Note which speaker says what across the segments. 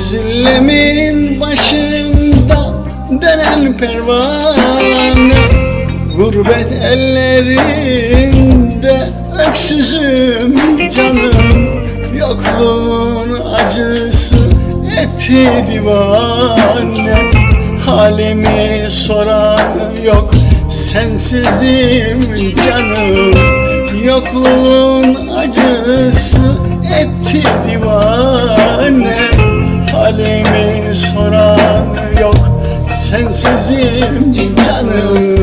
Speaker 1: Zillemin başında dönen pervane Gurbet ellerinde öksüzüm canım Yokluğun acısı etti divane. Halimi soran yok sensizim canım Yokluğun acısı etti divane sensizim canım.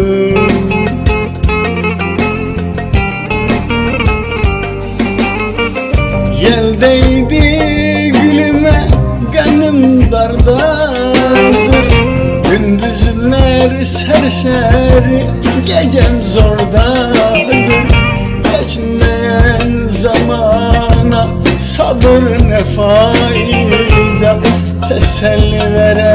Speaker 1: Yel değdi gülüme gönlüm dardadır Gündüzler serseri gecem zordadır. Geçmeyen zamana sabır ne fayda? Teselli veren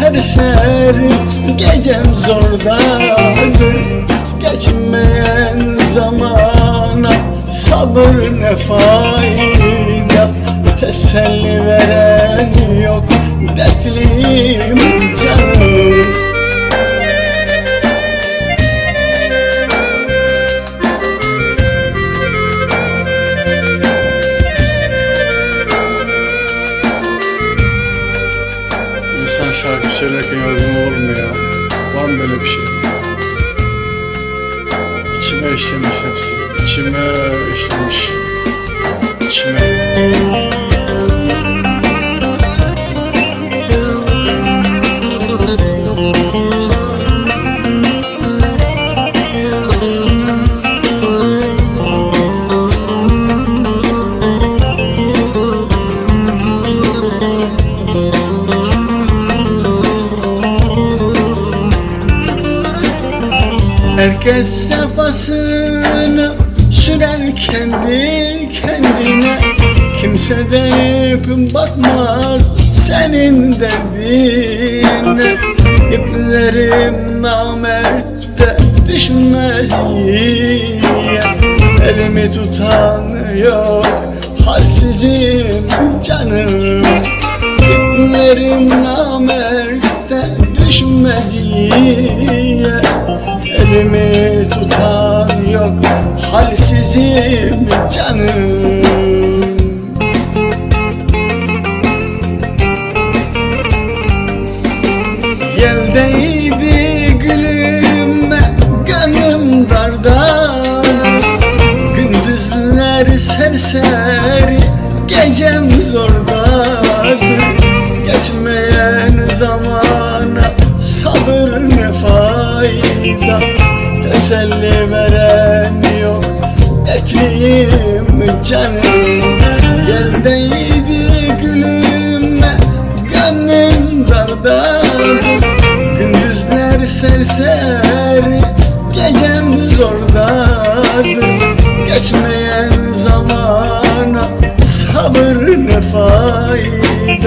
Speaker 1: Gündüzler serseri gecem zordadır Geçmeyen zamana sabır ne fayda? Teselli veren yok. Dertliyim canım şarkı söylerken yorgun olur mu ya? Var mı böyle bir şey? İçime işlemiş hepsi. İçime işlemiş. İçime. Herkes sefasını sürer kendi kendine. Kimse dönüp bakmaz senin derdine. İplerim namertte düşmez yiye. Elimi tutan yok halsizim canım. İplerim namertte düşmez yiye Elimi tutan yok halsizim canım. Yeldeydi gülüme gönlüm darda. Gündüzler serseri gecem zordadır Geçmeyen zamana fayda Teselli veren yok. Dertliyim canım Yeldeydi gülüme. Gönlüm dardadır Gündüzler serseri gecem zordadır. Geçmeyen zamana sabır ne fayda